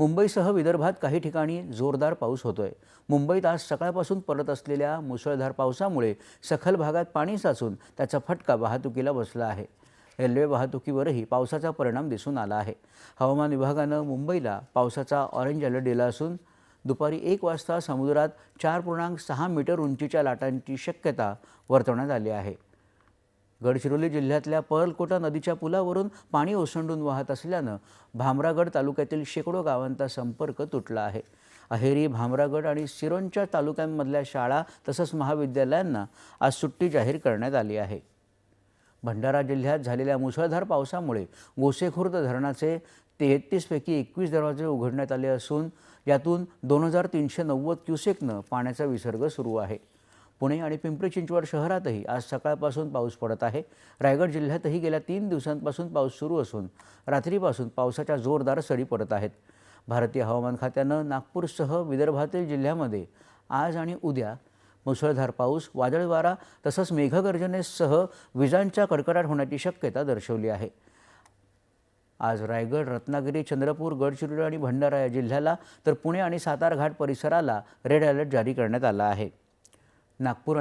मुंबईसह विदर्भात काही ठिकाणी जोरदार पाऊस होतोय. मुंबईत आज सकाळपासून पडत असलेल्या मुसळधार पावसामुळे सखल भागात पाणी साचून त्याचा फटका वाहतुकीला बसला आहे. रेल्वे वाहतुकीवरही पावसाचा परिणाम दिसून आला आहे. हवामान विभागानं मुंबईला पावसाचा ऑरेंज अलर्ट दिला असून दुपारी एक वाजता समुद्रात चार पूर्णांक सहा मीटर उंचीच्या लाटांची शक्यता वर्तवण्यात आली आहे. गडचिरोली जिल्ह्यातल्या पर्लकोटा नदीच्या पुलावरून पाणी ओसंडून वाहत असल्यानं भामरागड तालुक्यातील शेकडो गावांचा संपर्क तुटला आहे. अहेरी भामरागड आणि सिरोंच्या तालुक्यांमधल्या शाळा तसंच महाविद्यालयांना आज सुट्टी जाहीर करण्यात आली आहे. भंडारा जिल्ह्यात झालेल्या मुसळधार पावसामुळे गोसेखुर्द धरणाचे तेहतीसपैकी एकवीस दरवाजे उघडण्यात आले असून यातून दोन हजार तीनशे नव्वद क्युसेकनं पाण्याचा विसर्ग सुरू आहे. पुणे आणि पिंपरी चिंचवड शहरातही आज सकाळपासून पाऊस पडत आहे. रायगड जिल्ह्यातही गेल्या तीन दिवसांपासून पाऊस सुरू असून रात्रीपासून पावसाच्या जोरदार सरी पडत आहेत. भारतीय हवामान खात्यानं नागपूरसह विदर्भातील जिल्ह्यामध्ये आज आणि उद्या मुसळधार पाऊस वादळवारा तसंच मेघगर्जनेसह विजांच्या कडकडाट होण्याची शक्यता दर्शवली आहे. आज रायगड रत्नागिरी चंद्रपूर गडचिरोली आणि भंडारा या जिल्ह्याला तर पुणे आणि सातारघाट परिसराला रेड अलर्ट जारी करण्यात आला आहे. नागपूर आणि